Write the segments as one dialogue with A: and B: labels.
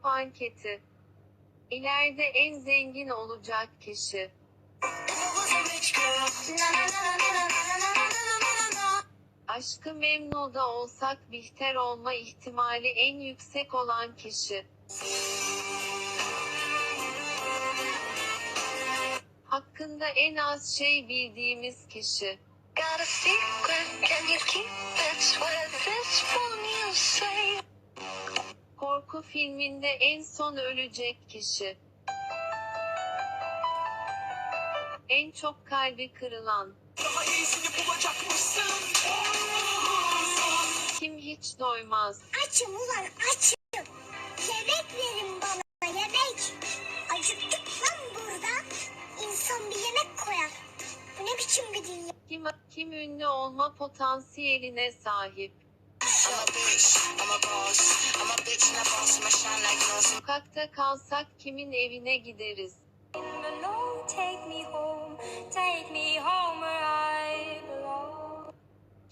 A: Horoskop anketi. İleride en zengin olacak kişi. Aşkı memnuda olsak Bihter olma ihtimali en yüksek olan kişi. Hakkında en az şey bildiğimiz kişi.
B: Got a secret, can you keep it? Swear this one you say.
A: Korku filminde en son ölecek kişi. En çok kalbi kırılan.
C: Daha iyisini bulacakmışsın.
A: Kim hiç doymaz.
D: Açım ulan açım. Yemek verin bana yemek. Acıktık lan burada. İnsan bir yemek koyar. Bu ne biçim bir dünya?
A: Kim, kim ünlü olma potansiyeline sahip.
C: I'm a bitch, I'm a boss. I'm a bitch and a boss,
A: Sokakta kalsak kimin evine gideriz?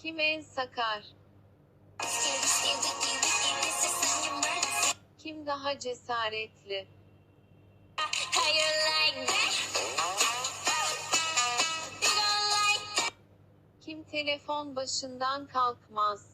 A: Kim en sakar? Kim daha cesaretli? Kim telefon başından kalkmaz?